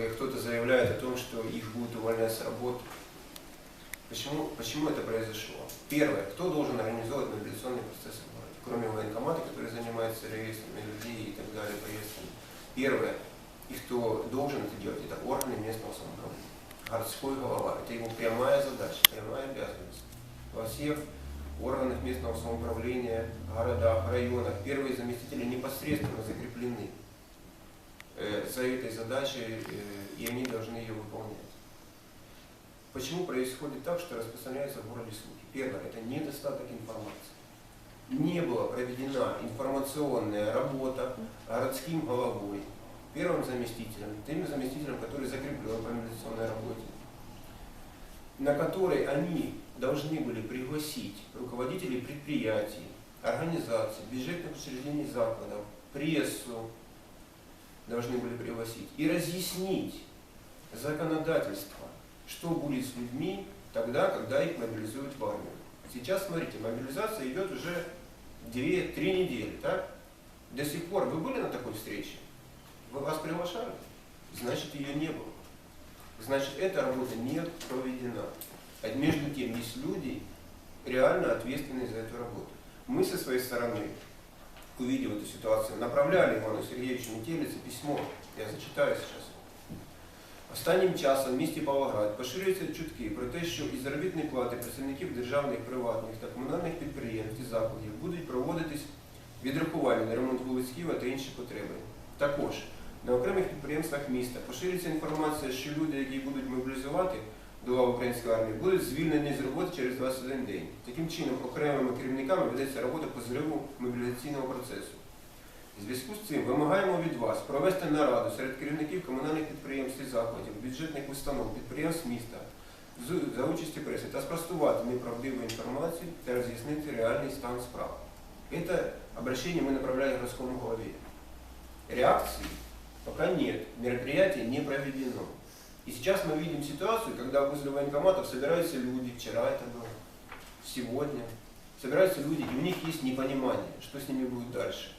э, кто-то заявляет о том, что их будут увольнять с работы. Почему, почему это произошло? Первое, кто должен организовывать мобилизационный процесс в городе, кроме военкомата, который занимается реестрами людей и так далее, поездками. Первое, и кто должен это делать, это органы местного самоуправления. Городской голова, это его прямая задача, прямая обязанность. Во всех органах местного самоуправления, городах, районах, первые заместители непосредственно закреплены за этой задачей, э, и они должны ее выполнять. Почему происходит так, что распространяются в городе слухи? Первое, это недостаток информации. Не была проведена информационная работа городским головой, первым заместителем, тем заместителем, который закреплен по мобилизационной работе, на которой они должны были пригласить руководителей предприятий, организаций, бюджетных учреждений закладов, прессу должны были пригласить и разъяснить законодательство, что будет с людьми тогда, когда их мобилизуют в армию. Сейчас, смотрите, мобилизация идет уже 2-3 недели, так? До сих пор вы были на такой встрече? Вы вас приглашали? Значит, ее не было. Значит, эта работа не проведена. А между тем, есть люди, реально ответственные за эту работу. Мы со своей стороны, увидев эту ситуацию, направляли Ивану Сергеевичу Метелице письмо. Я зачитаю сейчас. Останнім часом в місті Павлоград поширюються чутки про те, що із заробітної плати працівників державних, приватних та комунальних підприємств і закладів будуть проводитись відрахування на ремонт вулиць Києва та інші потреби. Також на окремих підприємствах міста поширюється інформація, що люди, які будуть мобілізувати до української армії, будуть звільнені з роботи через 21 день. Таким чином, окремими керівниками ведеться робота по зриву мобілізаційного процесу. У зв'язку з цим вимагаємо від вас провести нараду серед керівників комунальних підприємств і закладів, бюджетних установ, підприємств міста за участі преси та спростувати неправдиву інформацію та роз'яснити реальний стан справ. Это обращение мы направляли городскому голове. Реакции пока нет, мероприятие не проведено. И сейчас мы видим ситуацию, когда возле военкоматов собираются люди, вчера это было, сегодня, собираются люди, и у них есть непонимание, что с ними будет дальше.